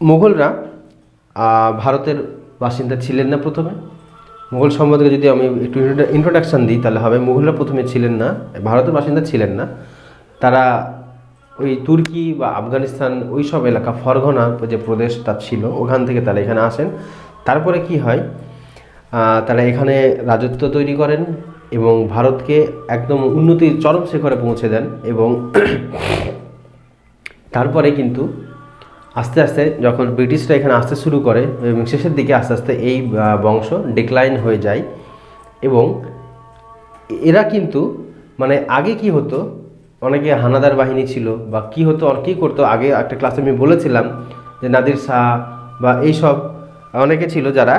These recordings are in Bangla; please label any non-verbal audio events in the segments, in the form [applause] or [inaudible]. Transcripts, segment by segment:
মুঘলরা ভারতের বাসিন্দা ছিলেন না প্রথমে। মুঘল সম্বন্ধে যদি আমি একটু ইন্ট্রোডাকশন দিই, তাহলে হবে মুঘলরা প্রথমে ছিলেন না, ভারতের বাসিন্দা ছিলেন না। তারা ওই তুর্কি বা আফগানিস্তান ওই সব এলাকা ফরঘনা যে প্রদেশ প্রদেশটা ছিল, ওখান থেকে তারা এখানে আসেন। তারপরে কি হয়? তারা এখানে রাজত্ব তৈরি করেন এবং ভারতকে একদম উন্নতির চরম শিখরে পৌঁছে দেন এবং তারপরে কিন্তু আস্তে আস্তে যখন ব্রিটিশরা এখানে আসতে শুরু করে, এবং শেষের দিকে আস্তে আস্তে এই বংশ ডিক্লাইন হয়ে যায়। এবং এরা কিন্তু মানে আগে কি হতো, অনেকে হানাদার বাহিনী ছিল, বা কি হতো আর কী করতো, আগে একটা ক্লাসে আমি বলেছিলাম যে নাদির শাহ বা এইসব অনেকে ছিল যারা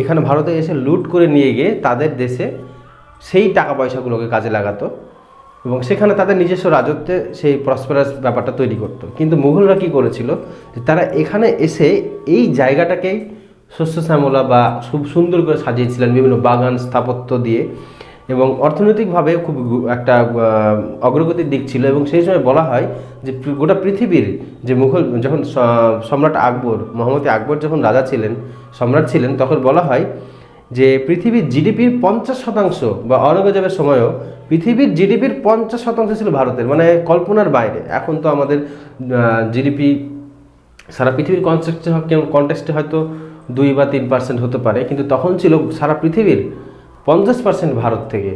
এখানে ভারতে এসে লুট করে নিয়ে গিয়ে তাদের দেশে সেই টাকা পয়সাগুলোকে কাজে লাগাতো। এবং সেখানে তাদের নিজস্ব রাজত্বে সেই প্রসপারাস ব্যাপারটা তৈরি করতো। কিন্তু মুঘলরা কি করেছিল? যে তারা এখানে এসে এই জায়গাটাকেই শস্য শ্যামলা বা খুব সুন্দর করে সাজিয়েছিলেন বিভিন্ন বাগান স্থাপত্য দিয়ে এবং অর্থনৈতিকভাবে খুব একটা অগ্রগতির দিক ছিল এবং সেই সময় বলা হয় যে গোটা পৃথিবীর যে মুঘল, যখন সম্রাট আকবর মোহাম্মদ আকবর যখন রাজা ছিলেন, সম্রাট ছিলেন, তখন বলা হয় যে পৃথিবীর জিডিপির পঞ্চাশ শতাংশ বা অরঙ্গজেবের সময়ও পৃথিবীর জিডিপির পঞ্চাশ শতাংশ ছিল ভারতের মানে কল্পনার বাইরে। এখন তো আমাদের জিডিপি সারা পৃথিবীর কনটেক্সটে কনটেক্সটে হয়তো দুই বা তিন পার্সেন্ট হতে পারে, কিন্তু তখন ছিল সারা পৃথিবীর পঞ্চাশ পার্সেন্ট ভারত থেকে।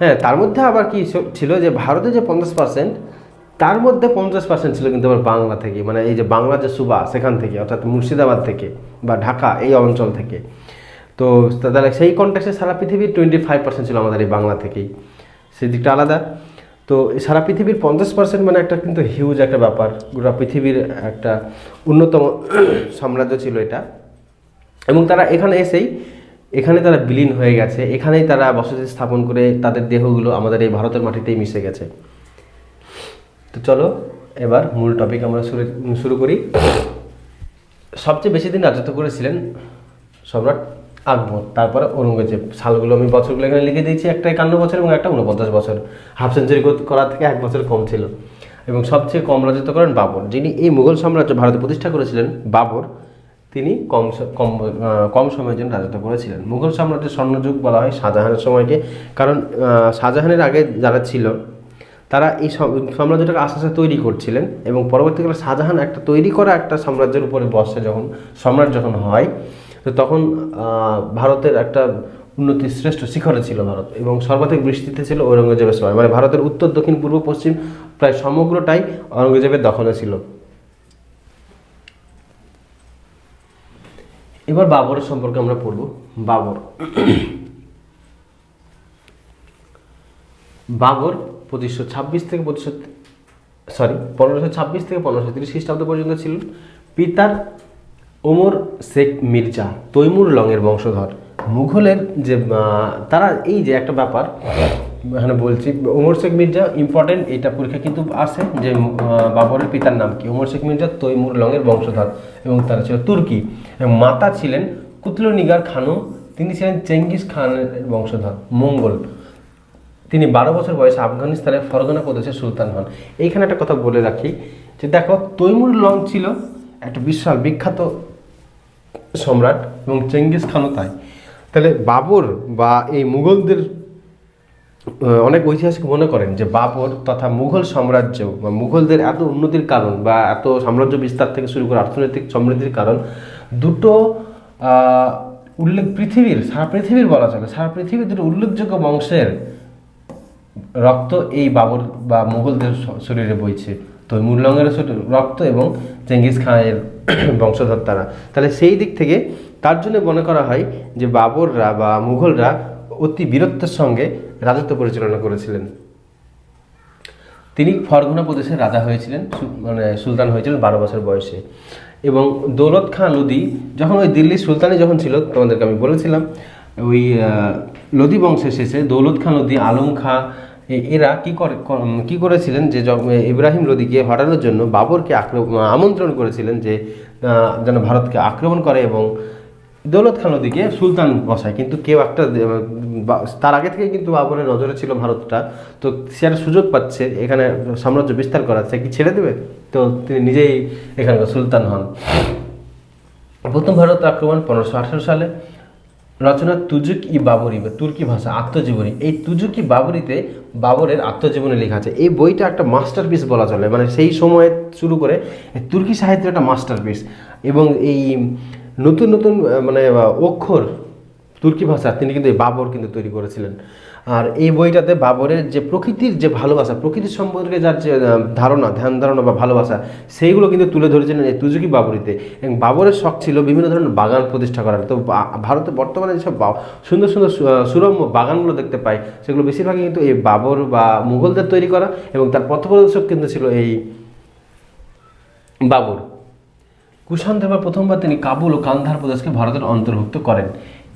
হ্যাঁ তার মধ্যে আবার কি ছিল যে ভারতে যে পঞ্চাশ পার্সেন্ট তার মধ্যে পঞ্চাশ পার্সেন্ট ছিল কিন্তু আবার বাংলা থেকে মানে এই যে বাংলা যে সুবা সেখান থেকে, অর্থাৎ মুর্শিদাবাদ থেকে বা ঢাকা, এই অঞ্চল থেকে। তো তাহলে সেই কন্ট্যাক্টে সারা পৃথিবীর টোয়েন্টি ফাইভ পার্সেন্ট ছিল আমাদের এই বাংলা থেকেই। সেই দিকটা আলাদা। তো সারা পৃথিবীর পঞ্চাশ পার্সেন্ট মানে একটা কিন্তু হিউজ একটা ব্যাপার। গোটা পৃথিবীর একটা অন্যতম সাম্রাজ্য ছিল এটা। এবং তারা এখানে এসেই, এখানে তারা বিলীন হয়ে গেছে। এখানেই তারা বসতি স্থাপন করে তাদের দেহগুলো আমাদের এই ভারতের মাটিতেই মিশে গেছে। তো চলো, এবার মূল টপিক আমরা শুরু শুরু করি। সবচেয়ে বেশি দিন রাজত্ব করেছিলেন সম্রাট আকবর তারপরে ঔরঙ্গজেব। সালগুলো আমি বছরগুলো এখানে লিখে দিয়েছি একটা একান্ন বছর এবং একটা উনপঞ্চাশ বছর। হাফ সেঞ্চুরি করা থেকে এক বছর কম ছিল। এবং সবচেয়ে কম রাজত্ব করেন বাবর। যিনি এই মুঘল সাম্রাজ্য ভারতে প্রতিষ্ঠা করেছিলেন, বাবর, তিনি কম কম কম সময়ের জন্য রাজত্ব করেছিলেন। মুঘল সাম্রাজ্যের স্বর্ণযুগ বলা হয় শাহজাহানের সময়কে। কারণ শাহজাহানের আগে যারা ছিল, তারা এই সম- সাম্রাজ্যটাকে আস্তে আস্তে তৈরি করছিলেন এবং পরবর্তীকালে শাহজাহান একটা তৈরি করা একটা সাম্রাজ্যের উপরে বসে যখন, সম্রাট যখন হয় তো তখন ভারতের একটা উন্নতির শ্রেষ্ঠ শিখরে ছিল ভারত এবং সর্বাধিক বৃষ্টিতে ছিল ঔরঙ্গজেবের সময়। মানে ভারতের উত্তর, দক্ষিণ, পূর্ব, পশ্চিম প্রায় সমগ্রটাই ঔরঙ্গজেবের দখলে ছিল। এবার বাবরের সম্পর্কে আমরা পড়ব। বাবর। বাবর পঁচিশশো ছাব্বিশ থেকে পঁচিশশো, সরি, পনেরোশো ছাব্বিশ থেকে পনেরোশো তিরিশ খ্রিস্টাব্দ পর্যন্ত ছিলেন। পিতার ওমর শেখ মির্জা তৈমুর লংয়ের বংশধর। মুঘলের যে তারা এই যে একটা ব্যাপার, এখানে বলছি, ওমর শেখ মির্জা ইম্পর্টেন্ট এটা পরীক্ষা কিন্তু আসে যে বাবরের পিতার নাম কি? ওমর শেখ মির্জা তৈমুর লংয়ের বংশধর এবং তারা ছিল তুর্কি। মাতা ছিলেন কুতলনিগার খানু, তিনি ছিলেন চেঙ্গিস খানের বংশধর, মঙ্গল। তিনি বারো বছর বয়সে আফগানিস্তানের ফরগনা প্রদেশের সুলতান হন। এইখানে একটা কথা বলে রাখি, যে দেখো, তৈমুর লং ছিল একটা বিশাল বিখ্যাত সম্রাট এবং চেঙ্গিস খানও তাই। তাহলে বাবর বা এই মুঘলদের অনেক ঐতিহাসিক মনে করেন যে বাবর তথা মুঘল সাম্রাজ্য বা মুঘলদের এত উন্নতির কারণ বা এত সাম্রাজ্য বিস্তার থেকে শুরু করে অর্থনৈতিক সমৃদ্ধির কারণ দুটো উল্লেখ পৃথিবীর, সারা পৃথিবীর বলা চলে। সারা পৃথিবীর দুটো উল্লেখযোগ্য বংশের রক্ত এই বাবর বা মুঘলদের শরীরে বইছে। তৈমুর শরীরে রক্ত এবং চেঙ্গিস খানের [coughs] বংশধর তারা। তাহলে সেই দিক থেকে তার জন্য মনে করা হয় যে বাবররা বা মুঘলরা অতি বীরত্বের সঙ্গে রাজত্ব পরিচালনা করেছিলেন। তিনি ফরগুনা প্রদেশের রাজা হয়েছিলেন মানে সুলতান হয়েছিলেন বারো বছর বয়সে। এবং দৌলত খাঁ লোদি যখন ওই দিল্লির সুলতানি যখন ছিল, তোমাদেরকে আমি বলেছিলাম, ওই লোদি বংশের শেষে দৌলত খাঁ লোদি, আলম খাঁ এরা কি করে ক- করেছিলেন যে ইব্রাহিম লোদিকে হটানোর জন্য বাবরকে আমন্ত্রণ করেছিলেন যে যেন ভারতকে আক্রমণ করে এবং দৌলত খান ওদিকে সুলতান বসায়। কিন্তু কেউ একটা তার আগে থেকে কিন্তু বাবরের নজরে ছিল ভারতটা। তো সে একটা সুযোগ পাচ্ছে, এখানে সাম্রাজ্য বিস্তার করার। সে কি ছেড়ে দেবে? তো তিনি নিজেই এখানকার সুলতান হন। প্রথম ভারত আক্রমণ পনেরোশো আঠারো সালে। রচনা তুজুক ই বাবরি বা তুর্কি ভাষা, আত্মজীবনী। এই তুজুক ই বাবরিতে বাবরের আত্মজীবনী লেখা আছে। এই বইটা একটা মাস্টারপিস বলা চলে। মানে সেই সময়ে শুরু করে তুর্কি সাহিত্যের একটা মাস্টারপিস। এবং এই নতুন নতুন মানে অক্ষর তুর্কি ভাষা তিনি কিন্তু এই বাবর কিন্তু তৈরি করেছিলেন। আর এই বইটাতে বাবরের যে প্রকৃতির যে ভালোবাসা প্রকৃতির সম্পর্কে যার যে ধারণা, ধ্যান ধারণা বা ভালোবাসা, সেইগুলো কিন্তু তুলে ধরেছিলেন এই তুজুকি বাবরিতে। এবং বাবরের শখ ছিল বিভিন্ন ধরনের বাগান প্রতিষ্ঠা করার। তো ভারতে বর্তমানে যেসব সুন্দর সুন্দর সুরম্য বাগানগুলো দেখতে পাই, সেগুলো বেশিরভাগই কিন্তু এই বাবর বা মুঘলদের তৈরি করা এবং তার পথপ্রদর্শক কিন্তু ছিল এই বাবর। কুষাণ দেবর প্রথমবার তিনি কাবুল ও কান্ধার প্রদেশকে ভারতের অন্তর্ভুক্ত করেন।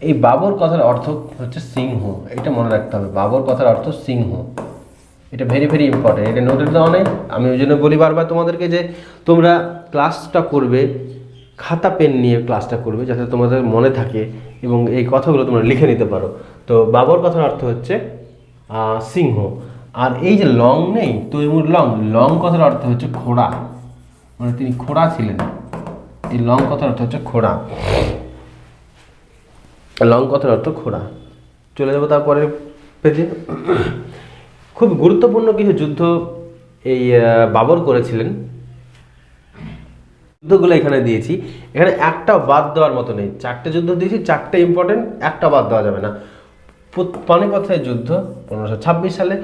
এই বাবর কথার অর্থ হচ্ছে সিংহ, এটা মনে রাখতে হবে। বাবর কথার অর্থ সিংহ। এটা ভেরি ভেরি ইম্পর্টেন্ট এটা নোটের দেওয়া নেই আমি ওই জন্য বলি বারবার তোমাদেরকে যে তোমরা ক্লাসটা করবে, খাতা পেন নিয়ে ক্লাসটা করবে যাতে তোমাদের মনে থাকে এবং এই কথাগুলো তোমরা লিখে নিতে পারো। তো বাবর কথার অর্থ হচ্ছে সিংহ। আর এই যে লং নেই, তৈমুর লং লং কথার অর্থ হচ্ছে খোড়া। মানে তিনি খোড়া ছিলেন। এই লং কথার অর্থ হচ্ছে খোড়া। লং কথার অর্থ খোড়া। চলে যাব তারপরে পেজে খুব গুরুত্বপূর্ণ কিছু যুদ্ধ এই বাবর করেছিলেন। যুদ্ধগুলো এখানে দিয়েছি। এখানে একটা বাদ দেওয়ার মতো নেই। চারটে যুদ্ধ দিয়েছি, চারটে ইম্পর্টেন্ট একটা বাদ দেওয়া যাবে না। পানিপথের যুদ্ধ পনেরোশো ছাব্বিশ সালে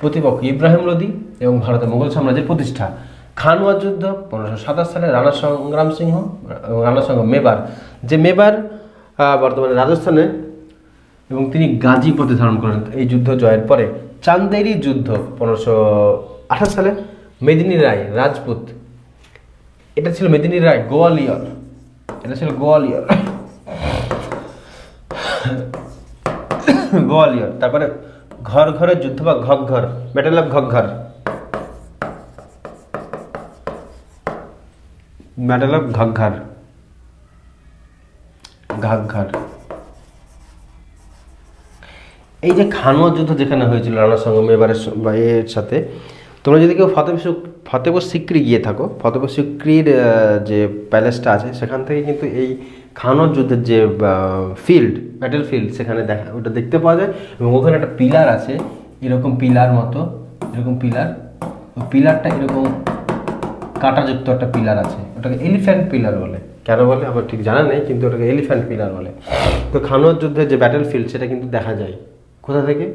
প্রতিপক্ষ ইব্রাহিম লোদি এবং ভারতের মুঘল সাম্রাজ্যের প্রতিষ্ঠা। খানওয়া যুদ্ধ পনেরোশো সাতাশ সালে রানা সংগ্রাম সিংহ, রানা সংগ্রাম মেবার। যে মেবার বর্তমানে রাজস্থানে এবং তিনি গাজী পথে ধারণ করেন এই যুদ্ধ জয়ের পরে। চান্দেরি যুদ্ধ পনেরোশো আঠাশ সালে মেদিনী রায়, রাজপুত। এটা ছিল মেদিনী রায়, গোয়ালিয়র। এটা ছিল গোয়ালিয়র। [coughs] গোয়ালিয়র। তারপরে ঘর ঘরে যুদ্ধ বা ঘর ব্যাটেল অফ ঘর ব্যাটেল অফ ঘর। ঘাঘর এই যে খানোয়া যুদ্ধ যেখানে হয়েছিল রানা সঙ্গম এবারের এর সাথে, তোমরা যদি কেউ ফতেপুর ফতেপুর সিক্রি গিয়ে থাকো ফতেপুর সিক্রির যে প্যালেসটা আছে, সেখান থেকে কিন্তু এই খানোয়ার যুদ্ধের যে ফিল্ড ব্যাটেল ফিল্ড সেখানে দেখা ওটা দেখতে পাওয়া যায় এবং ওখানে একটা পিলার আছে, এরকম পিলার মতো, এরকম পিলার। ওই পিলারটা এরকম কাঁটাযুক্ত একটা পিলার আছে, ওটাকে এলিফ্যান্ট পিলার বলে। কেন বলে? আমার ঠিক জানা নেই, কিন্তু ওটাকে এলিফ্যান্ট পিলার বলে। তো খানোয়ার যুদ্ধের যে ব্যাটেল ফিল্ড সেটা কিন্তু দেখা যায়। কোথা থেকে?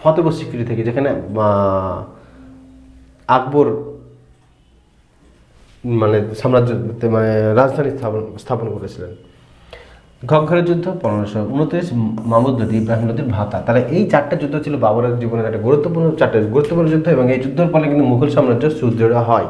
ফতেপুর সিক্রি থেকে, যেখানে আকবর মানে সাম্রাজ্য মানে রাজধানী স্থাপন স্থাপন করেছিলেন। ঘরঘরের যুদ্ধ, পনেরোশো উনত্রিশ, মাহমুদ নদী, ইব্রাহিম নদীর ভাতা। তাহলে এই চারটা যুদ্ধ ছিল বাবরের জীবনের একটা গুরুত্বপূর্ণ, চারটে গুরুত্বপূর্ণ যুদ্ধ, এবং এই যুদ্ধের ফলে কিন্তু মুঘল সাম্রাজ্য সুদৃঢ় হয়।